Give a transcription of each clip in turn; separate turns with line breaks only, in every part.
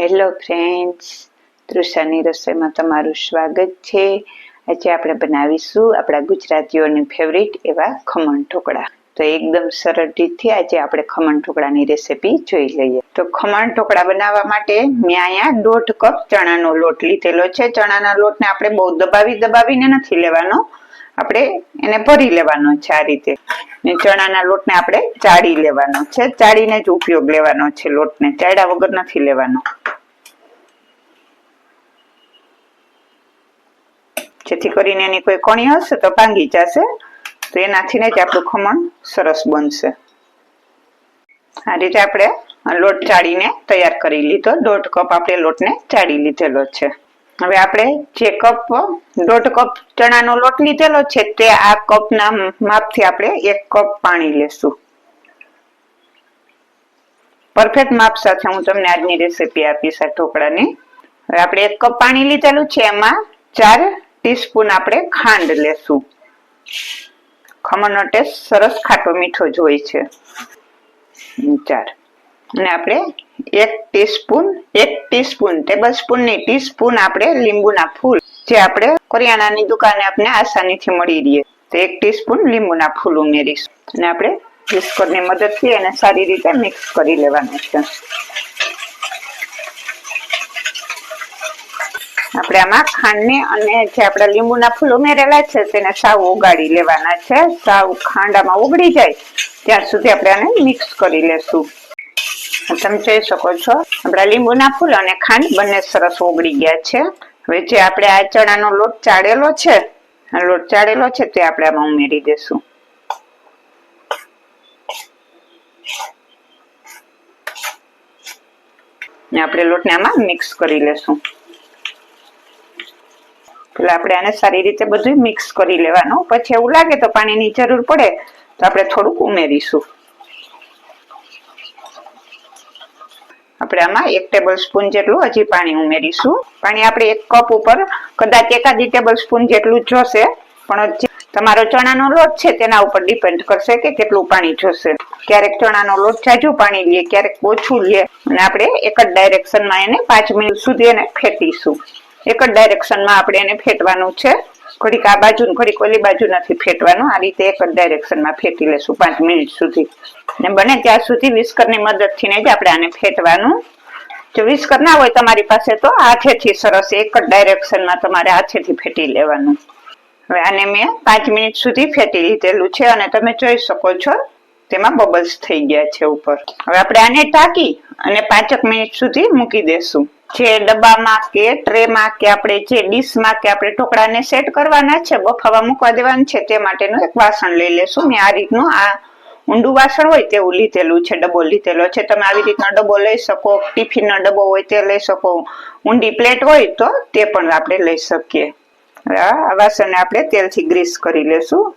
Hello friends તૃષાની રસોઈમાં તમારું સ્વાગત છે. આજે આપણે બનાવીશું આપણા ગુજરાતીઓની ફેવરિટ એવા ખમણ ઢોકળા. તો એકદમ સરળ રીતથી આજે આપણે ખમણ ઢોકળાની રેસીપી જોઈ લઈએ. તો ખમણ ઢોકળા બનાવવા માટે મેં અહીંયા દોઢ કપ ચણાનો લોટ લીધેલો છે. ચણાના લોટને આપણે બહુ દબાવી દબાવીને નથી લેવાનો. આપણે એને ભરી લેવાનો છે આ રીતે. ને ચણાના લોટને આપણે ચાળી લેવાનો છે. ચાળીને જ ઉપયોગ લેવાનો છે લોટને. ચાળ્યા વગર નથી લેવાનો. જેથી કરીને એની કોઈ કણી હશે તો ભાંગી જશે. તો એનાથી જ આપણું ખમણ સરસ બનશે. આ રીતે આપણે લોટ ચાળીને તૈયાર કરી લીધો. દોઢ કપ આપણે લોટને ચાળી લીધેલો છે. હવે આપણે જે કપ દોઢ કપ ચણાનો લોટ લીધેલો છે તે આ કપના માપથી આપણે એક કપ પાણી લેશું. પરફેક્ટ માપ સાથે હું તમને આજની રેસીપી આપીશ આ ઢોકળાની. હવે આપણે એક કપ પાણી લીધેલું છે, એમાં ચાર ટીસ્પૂન આપણે ખાંડ લેશું. ખમણનો ટેસ્ટ સરસ ખાટો મીઠો જ હોય છે. ચાર. અને આપણે એક ટીસ્પૂન એક ટીસ્પૂન ટેબલ સ્પૂનની ટીસ્પૂન આપણે લીંબુના ફૂલ, જે આપણે કરિયાણાની દુકાને આપણે આસાનીથી મળી રહીએ. તો એક ટીસ્પૂન લીંબુના ફૂલ ઉમેરીશું. અને આપણે વિસ્કરની મદદથી એને સારી રીતે મિક્સ કરી લેવાનું છે. આપણે આમાં ખાંડને અને જે આપણા લીંબુના ફૂલ ઉમેરેલા છે, તેને સાવ ઓગાળી લેવાના છે. સાવ ખાંડામાં ઓગળી જાય, ત્યાં સુધી આપણે આને મિક્સ કરી લેશું. તમે જોઈ શકો છો. આપણા લીંબુના ફૂલ અને ખાંડ બંને સરસ ઓગળી ગયા છે. હવે જે આપણે આ ચણાનો લોટ ચાળેલો છે લોટ ચાળેલો છે તે આપણે આમાં ઉમેરી દેશું. ને આપણે લોટને આમાં મિક્સ કરી લેશું. એટલે આપણે આને સારી રીતે બધું મિક્સ કરી લેવાનું. પછી એવું લાગે તો પાણીની જરૂર પડે, તો આપણે થોડુંક ઉમેરીશું. આપણે આમાં એક ટેબલ સ્પૂન જેટલું હજી પાણી ઉમેરીશું. પાણી આપણે એક કપ ઉપર, કદાચ એકાદી ટેબલ સ્પૂન જેટલું જોશે પણ તમારો ચણાનો લોટ છે તેના ઉપર ડિપેન્ડ કરશે કે કેટલું પાણી જોશે. ક્યારેક ચણાનો લોટ જાજુ પાણી લે, ક્યારેક ઓછું લે, અને આપણે એક જ ડાયરેક્શનમાં એને પાંચ મિનિટ સુધી એને ફેટીશું. એક જ ડાયરેક્શનમાં આપણે એને ફેટવાનું છે. ઘડીક આ બાજુ ઘડીક ઓલી બાજુ નથી ફેટવાનું. આ રીતે એક જ ડાયરેક્શનમાં ફેટી લેશું પાંચ મિનિટ સુધી. ને બને ત્યાં સુધી વિસ્કરની મદદથી જ આપણે આને ફેટવાનું. જો વિસ્કર ના હોય તમારી પાસે તો હાથેથી સરસ એક જ ડાયરેક્શનમાં તમારે હાથેથી ફેટી લેવાનું. હવે આને મેં પાંચ મિનિટ સુધી ફેટી લીધેલું છે અને તમે જોઈ શકો છો તેમાં બબલ્સ થઈ ગયા છે ઉપર. હવે આપણે આને ટાંકી અને પાંચક મિનિટ સુધી મૂકી દેશું. જે ડબ્બામાં કે ટ્રેમાં કે આપણે જે ડીશમાં કે આપણે ઢોકળાને સેટ કરવાના છે, બફાવા મૂકવા દેવાનું છે, તે માટેનું એક વાસણ લઈ લેશું. મેં આ રીતનું આ ઊંડું વાસણ હોય તેવું લીધેલું છે, ડબ્બો લીધેલો છે. તમે આવી રીતનો ડબ્બો લઈ શકો, ટિફિનનો ડબ્બો હોય તે લઈ શકો. ઊંડી પ્લેટ હોય તો તે પણ આપણે લઈ શકીએ. આ વાસણને આપણે તેલથી ગ્રીસ કરી લેશું.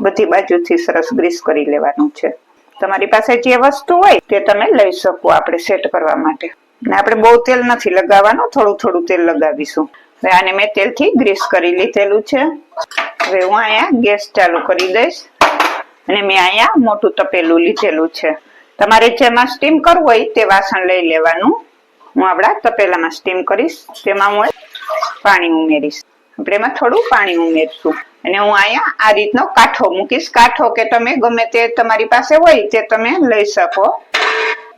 બધી બાજુથી સરસ ગ્રીસ કરી લેવાનું છે. તમારી પાસે જે વસ્તુ હોય તે તમે લઈ શકો આપણે સેટ કરવા માટે. ને આપણે બહુ તેલ નથી લગાવવાનું, થોડું થોડું તેલ લગાવીશું. હવે આને મેં તેલથી ગ્રીસ કરી લીધેલું છે. હવે હું અહીંયા ગેસ ચાલુ કરી દઈશ અને મેં અહીંયા મોટું તપેલું લીધેલું છે. તમારે જેમાં સ્ટીમ કરવું હોય તે વાસણ લઈ લેવાનું. હું આપણા તપેલામાં સ્ટીમ કરીશ, તેમાં હું પાણી ઉમેરીશ. આપણે એમાં થોડું પાણી ઉમેરશું. અને હું અહીંયા આ રીતનો કાંઠો મૂકીશ. કાંઠો કે તમે ગમે તે તમારી પાસે હોય તે તમે લઈ શકો.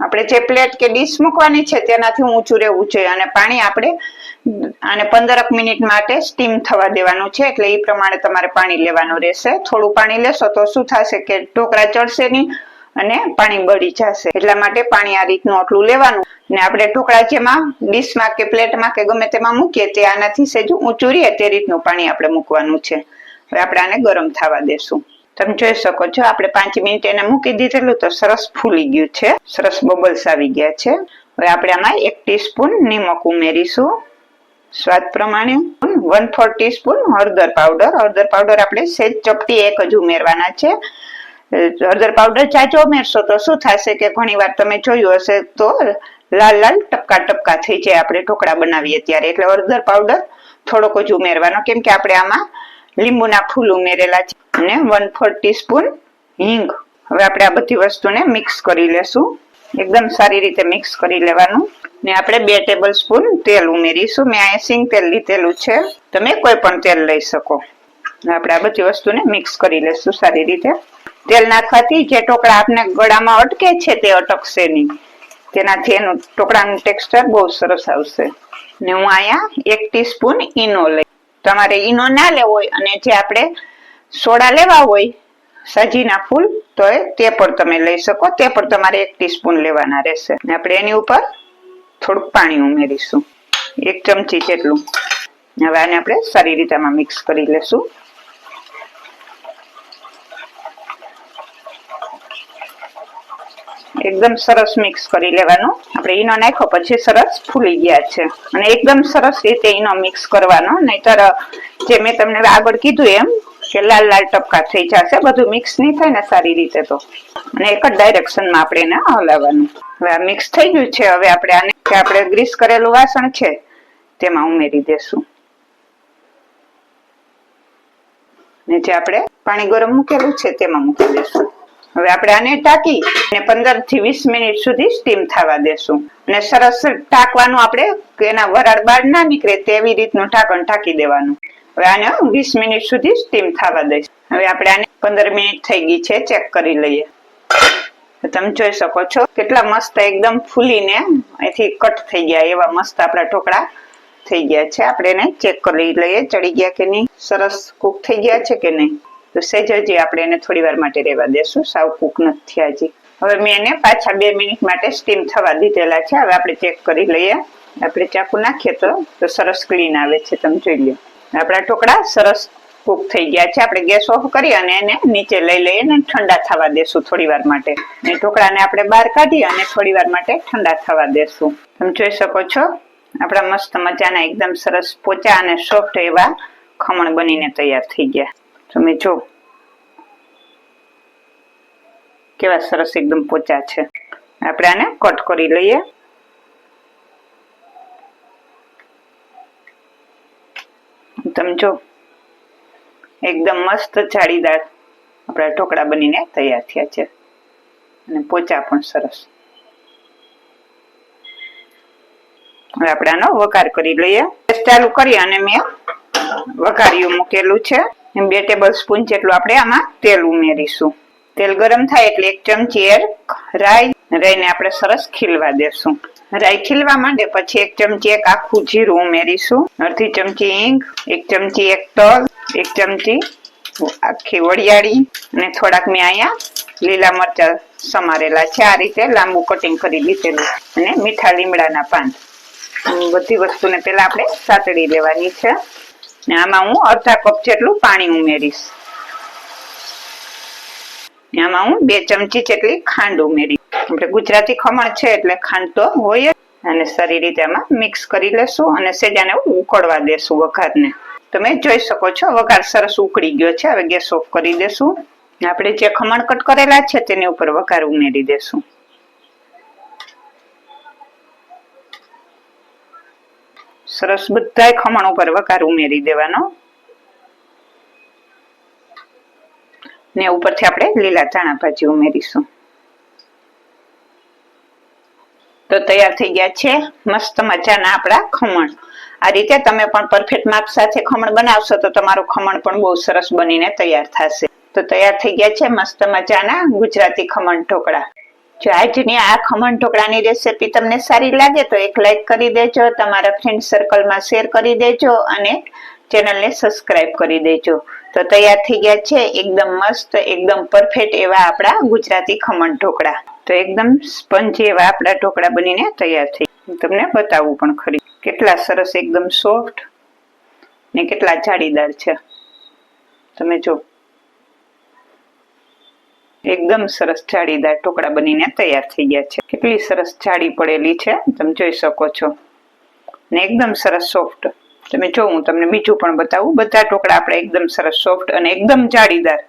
આપણે જે પ્લેટ કે ડીશ મૂકવાની છે, તેનાથી ઊંચું રહેવું જોઈએ અને પાણી આપણે આને પંદરક મિનિટ માટે સ્ટીમ થવા દેવાનું છે, એટલે એ પ્રમાણે તમારે પાણી લેવાનું રહેશે. થોડું પાણી લેશો તો શું થશે કે ઢોકળા ચડશે નહીં અને પાણી બળી જશે. એટલા માટે પાણી આ રીતનું આટલું લેવાનું. ને આપણે ઢોકળા જેમાં ડીશમાં કે પ્લેટમાં કે ગમે તેમાં મૂકીએ, તે આનાથી સેજું ઊંચું રહે, તે રીતનું પાણી આપણે મૂકવાનું છે. હવે આપણે આને ગરમ થવા દેશું. તમે જોઈ શકો છો, આપણે પાંચ મિનિટ એને મૂકી દીધેલું તો સરસ ફૂલી ગયું છે, સરસ બબલ્સ આવી ગયા છે. હવે આપણે આમાં એક ટીસ્પૂન નિમક ઉમેરીશું, સ્વાદ પ્રમાણે. વન ફોર ટીસ્પૂન હળદર પાવડર હળદર પાવડર આપણે સેજ ચપટી એક જ ઉમેરવાના છે. હળદર પાવડર ચાચો ઉમેરશો તો શું થશે કે ઘણી વાર તમે જોયું હશે તો લાલ લાલ ટપકા ટપકા થઈ જાય, આપણે ઢોકળા બનાવીએ ત્યારે. એટલે હળદર પાવડર થોડોક જ ઉમેરવાનો, કેમ કે આપણે આમાં લીંબુના ફૂલ ઉમેરેલા છે અને વન ફોર ટીસ્પૂન હિંગ. હવે આપણે આ બધી વસ્તુને મિક્સ કરી લેશું. એકદમ સારી રીતે મિક્સ કરી લેવાનું. ને આપણે બે ટેબલ સ્પૂન તેલ ઉમેરીશું. મેં અહીંયા સિંગ તેલ લીધેલું છે. તમે કોઈ પણ તેલ લઈ શકો. આપણે આ બધી વસ્તુને મિક્સ કરી લેશું સારી રીતે. તેલ નાખવાથી જે ટોકડા આપને ગળામાં અટકે છે તે અટકશે નહીં. તેનાથી એનું ટોકડાનું ટેક્સચર બહુ સરસ આવશે. ને હું અહીંયા એક ટીસ્પૂન ઈનો લઈ તમારે ઈનો ના લેવો હોય અને જે આપણે સોડા લેવા હોય, સજીના ફૂલ, તો એ તે પણ તમે લઈ શકો. તે પણ તમારે એક ટીસ્પૂન લેવાના રહેશે. ને આપણે એની ઉપર થોડુંક પાણી ઉમેરીશું. એક ચમચી જેટલું. હવે આને આપણે સારી રીતે આમાં મિક્સ કરી લેશું. એકદમ સરસ મિક્સ કરી લેવાનું. આપણે ઈનો નાખ્યો, પછી સરસ ફૂલી ગયા છે. અને એકદમ સરસ રીતે ઈનો મિક્સ કરવાનો. નહીતર, જે મેં તમને આગળ કીધું એમ, કે લાલ લાલ ટપકા થઈ જશે, બધું મિક્સ નહીં થાય ને સારી રીતે તો. અને એક જ ડાયરેક્શનમાં આપણે એને હલાવવાનું. હવે આ મિક્સ થઈ ગયું છે. હવે આપણે આને કે આપણે ગ્રીસ કરેલું વાસણ છે, તેમાં ઉમેરી દેશું. ને જે આપણે પાણી ગરમ મૂકેલું છે, તેમાં મૂકી દેશું. હવે આપણે આને ટાંકી અને પંદરથી વીસ મિનિટ સુધી સ્ટીમ થવા દેશું. અને સરસ ટાંકવાનું આપણે એના વરાળ બહાર ના નીકળે તેવી રીતનું ઢાંકણ ઢાંકી દેવાનું. હવે આને વીસ મિનિટ સુધી સ્ટીમ થવા દઈશ. હવે આપણે આને પંદર મિનિટ થઈ ગઈ છે ચેક કરી લઈએ. તમે જોઈ શકો છો, કેટલા મસ્ત એકદમ ફૂલીને અહીંથી કટ થઈ ગયા, એવા મસ્ત આપણા ઢોકળા થઈ ગયા છે. આપણે એને ચેક કરી લઈએ, ચડી ગયા કે નહીં, સરસ કુક થઈ ગયા છે કે નહીં. તો સહેજ હજી આપણે એને થોડી વાર માટે રહેવા દેશું. સાવ કુક નથી હજી. હવે મેં એને પાછા બે મિનિટ માટે સ્ટીમ થવા દીધેલા છે. હવે આપણે ચેક કરી લઈએ. આપણે ચાકુ નાખીએ તો તો સરસ ક્લીન આવે છે. તમે જોઈ લો આપણા ઢોકળા સરસ કુક થઈ ગયા છે. આપણે ગેસ ઓફ કરી અને એને નીચે લઈ લઈએ અને ઠંડા થવા દેશું થોડી વાર માટે. ને ઢોકળાને આપણે બહાર કાઢી અને થોડી વાર માટે ઠંડા થવા દેશું. તમે જોઈ શકો છો, આપણા મસ્ત મજાના એકદમ સરસ પોચા અને સોફ્ટ એવા ખમણ બનીને તૈયાર થઈ ગયા. તમે જો. કેવા સરસ એકદમ પોચા છે. આપણે આને કટ કરી લઈએ. તમે જો. એકદમ મસ્ત જાળીદાર આપણા ઢોકળા બનીને તૈયાર થયા છે. અને પોચા પણ સરસ. હવે આપણે આનો વઘાર કરી લઈએ. ચાલુ કરી અને મેં વઘાર્યું મૂકેલું છે. બે ટેબલ સ્પૂન જેટલું આપણે આમાં તેલ ઉમેરીશું. તેલ ગરમ થાય એટલે એક ચમચી એર રાઈ રાઈને આપણે સરસ ખીલવા દેશું. રાઈ ખીલવા માંડે પછી એક ચમચી એક આખું જીરું ઉમેરીશું. અડધી ચમચી હિંગ, એક ચમચી એક તલ, એક ચમચી આખી વડિયાળી અને થોડાક મેં અહીંયા લીલા મરચા સમારેલા છે. આ રીતે લાંબુ કટિંગ કરી લીધેલું અને મીઠા લીમડાના પાન. બધી વસ્તુને પહેલા આપણે સાતડી લેવાની છે. ને આમાં હું અડધા કપ જેટલું પાણી ઉમેરીશ. ને આમાં હું બે ચમચી જેટલી ખાંડ ઉમેરી આપણે ગુજરાતી ખમણ છે એટલે ખાંડ તો હોય. અને સારી રીતે આમાં મિક્સ કરી લેશું અને સેજાને ઉકળવા દેશું વઘારને. તમે જોઈ શકો છો વઘાર સરસ ઉકળી ગયો છે. હવે ગેસ ઓફ કરી દેશું. આપણે જે ખમણ કટ કરેલા છે તેની ઉપર વઘાર ઉમેરી દેશું. સરસ, બધાય ખમણ ઉપર ઉમેરી દેવાનો. ને ઉપરથી આપણે લીલા ધાણા ભાજી ઉમેરીશું. તો તૈયાર થઈ ગયા છે મસ્ત મજાના આપણા ખમણ. આ રીતે તમે પણ પરફેક્ટ માપ સાથે ખમણ બનાવશો તો તમારું ખમણ પણ બહુ સરસ બનીને તૈયાર થશે. તો તૈયાર થઈ ગયા છે મસ્ત મજાના ગુજરાતી ખમણ ઢોકળા. જો આજની આ ખમણ ઢોકળાની રેસીપી તમને સારી લાગે તો એક લાઈક કરી દેજો, તમારા ફ્રેન્ડ સર્કલમાં શેર કરી દેજો અને ચેનલને સબસ્ક્રાઇબ કરી દેજો. તો તૈયાર થઈ ગયા છે એકદમ મસ્ત, એકદમ પરફેક્ટ એવા આપણા ગુજરાતી ખમણ ઢોકળા. તો એકદમ સ્પંજી એવા આપણા ઢોકળા બનીને તૈયાર થઈ તમને બતાવું પણ ખરી. કેટલા સરસ, એકદમ સોફ્ટ ને કેટલા જાળીદાર છે. તમે જો. એકદમ સરસ જાળીદાર ટુકડા બનીને તૈયાર થઈ ગયા છે. કેટલી સરસ જાળી પડેલી છે, તમે જોઈ શકો છો. ને એકદમ સરસ સોફ્ટ. તમે જો, હું તમને બીજું પણ બતાવું. બધા ટોકડા આપણે એકદમ સરસ સોફ્ટ અને એકદમ જાળીદાર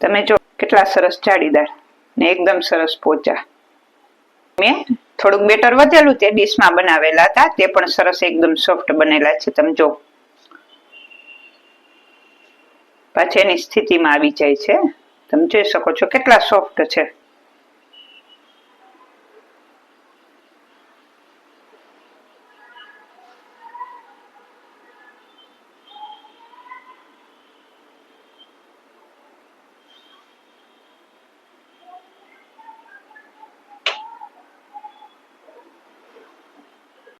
તમે જો, કેટલા સરસ જાળીદાર ને એકદમ સરસ પોચા. મેં થોડુંક બેટર વધેલું તે ડીશમાં બનાવેલા હતા. તે પણ સરસ એકદમ સોફ્ટ બનેલા છે, તમે જો. પાછી એની સ્થિતિમાં આવી જાય છે. તમે જોઈ શકો છો કેટલા સોફ્ટ છે.